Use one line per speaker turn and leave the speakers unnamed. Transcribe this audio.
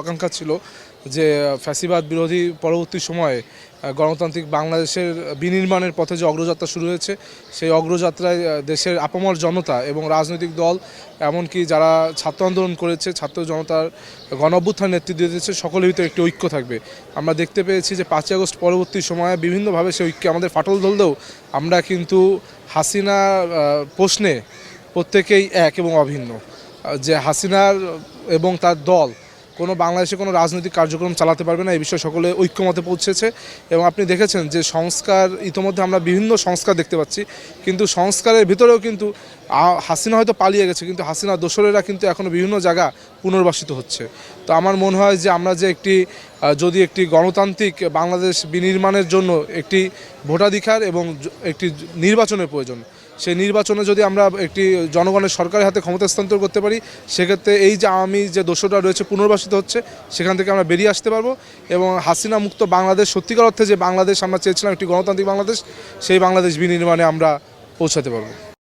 আকাঙ্ক্ষা ছিল যে ফ্যাসিবাদ বিরোধী পরবর্তী সময়ে গণতান্ত্রিক বাংলাদেশের বিনির্মাণের পথে যে অগ্রযাত্রা শুরু হয়েছে, সেই অগ্রযাত্রায় দেশের আপামর জনতা এবং রাজনৈতিক দল, এমনকি যারা ছাত্র আন্দোলন করেছে, ছাত্র জনতার গণ অভ্যুত্থান নেতৃত্ব দিয়েছে, সকলের ভিতরে একটি ঐক্য থাকবে। আমরা দেখতে পেয়েছি যে পাঁচই আগস্ট পরবর্তী সময়ে বিভিন্নভাবে সেই ঐক্য আমাদের ফাটল ধরলেও আমরা কিন্তু হাসিনা প্রশ্নে প্রত্যেকেই এক এবং অভিন্ন। যে হাসিনার এবং তার দল কোনো বাংলাদেশে কোনো রাজনৈতিক কার্যক্রম চালাতে পারবে না, এই বিষয়ে সকলে ঐক্যমতে পৌঁছেছে। এবং আপনি দেখেছেন যে সংস্কার, ইতোমধ্যে আমরা বিভিন্ন সংস্কার দেখতে পাচ্ছি, কিন্তু সংস্কারের ভিতরেও কিন্তু হাসিনা হয়তো পালিয়ে গেছে, কিন্তু হাসিনা দোসরেরা কিন্তু এখনও বিভিন্ন জায়গা পুনর্বাসিত হচ্ছে। তো আমার মনে হয় যে আমরা যে একটি যদি একটি গণতান্ত্রিক বাংলাদেশ বিনির্মাণের জন্য একটি ভোটাধিকার এবং একটি নির্বাচনের প্রয়োজন সেই নির্বাচনে যদি আমরা একটি জনগণের সরকারের হাতে ক্ষমতা স্থানান্তর করতে পারি, সেক্ষেত্রে এই যে আওয়ামী যে দোষটা রয়েছে পুনর্বাসিত হচ্ছে, সেখান থেকে আমরা বেরিয়ে আসতে পারব এবং হাসিনা মুক্ত বাংলাদেশ, সত্যিকার অর্থে যে বাংলাদেশ আমরা চেয়েছিলাম একটি গণতান্ত্রিক বাংলাদেশ, সেই বাংলাদেশ বিনির্মাণে আমরা পৌঁছাতে পারব।